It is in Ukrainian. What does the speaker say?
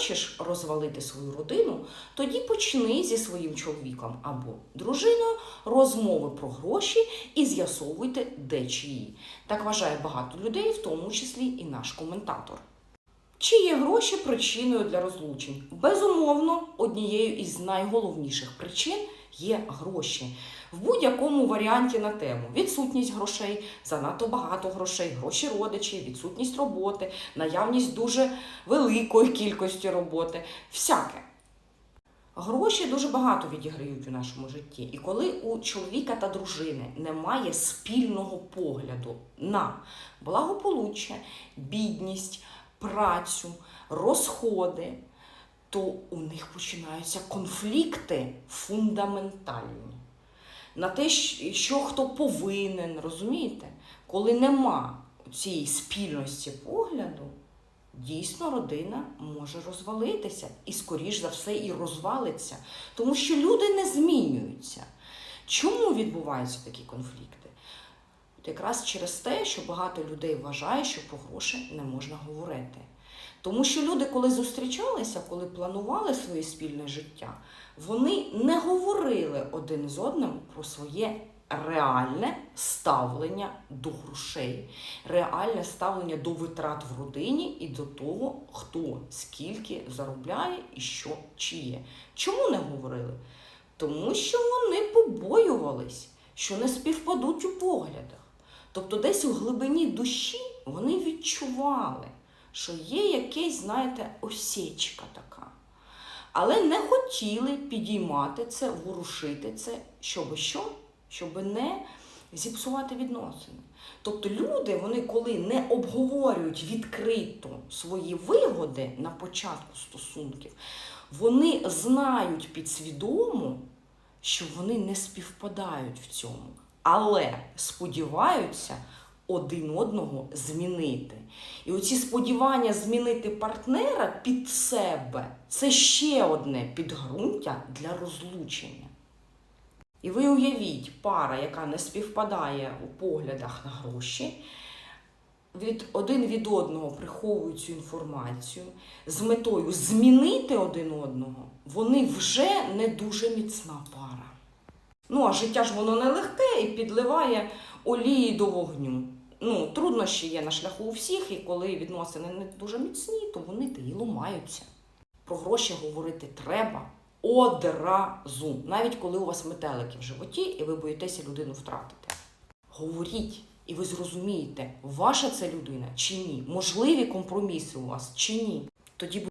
хочеш розвалити свою родину, тоді почни зі своїм чоловіком або дружиною розмови про гроші і з'ясовуйте, де чиї. Так вважає багато людей, в тому числі і наш коментатор. Чи є гроші причиною для розлучень? Безумовно, однією із найголовніших причин є гроші. В будь-якому варіанті на тему відсутність грошей, занадто багато грошей, гроші родичів, відсутність роботи, наявність дуже великої кількості роботи, всяке. Гроші дуже багато відіграють у нашому житті. І коли у чоловіка та дружини немає спільного погляду на благополуччя, бідність, працю, розходи, то у них починаються конфлікти фундаментальні. На те, що хто повинен, розумієте? Коли нема цієї спільності погляду, дійсно родина може розвалитися і, скоріш за все, і розвалиться. Тому що люди не змінюються. Чому відбуваються такі конфлікти? От якраз через те, що багато людей вважає, що про гроші не можна говорити. Тому що люди, коли зустрічалися, коли планували своє спільне життя, вони не говорили один з одним про своє реальне ставлення до грошей, реальне ставлення до витрат в родині і до того, хто скільки заробляє і що чиє. Чому не говорили? Тому що вони побоювались, що не співпадуть у поглядах. Тобто, десь у глибині душі вони відчували, що є якась, знаєте, осічка така. Але не хотіли підіймати це, ворушити це, щоб що? Щоб не зіпсувати відносини. Тобто люди, вони коли не обговорюють відкрито свої вигоди на початку стосунків, вони знають підсвідомо, що вони не співпадають в цьому, але сподіваються один одного змінити. І оці сподівання змінити партнера під себе це ще одне підґрунтя для розлучення. І ви уявіть, пара, яка не співпадає у поглядах на гроші, від один від одного приховують цю інформацію з метою змінити один одного, вони вже не дуже міцна пара. Ну, а життя ж воно нелегке і підливає олії до вогню. Ну, труднощі є на шляху у всіх, і коли відносини не дуже міцні, то вони та й ламаються. Про гроші говорити треба одразу, навіть коли у вас метелики в животі, і ви боїтеся людину втратити. Говоріть, і ви зрозумієте, ваша це людина чи ні, можливі компроміси у вас чи ні. Тоді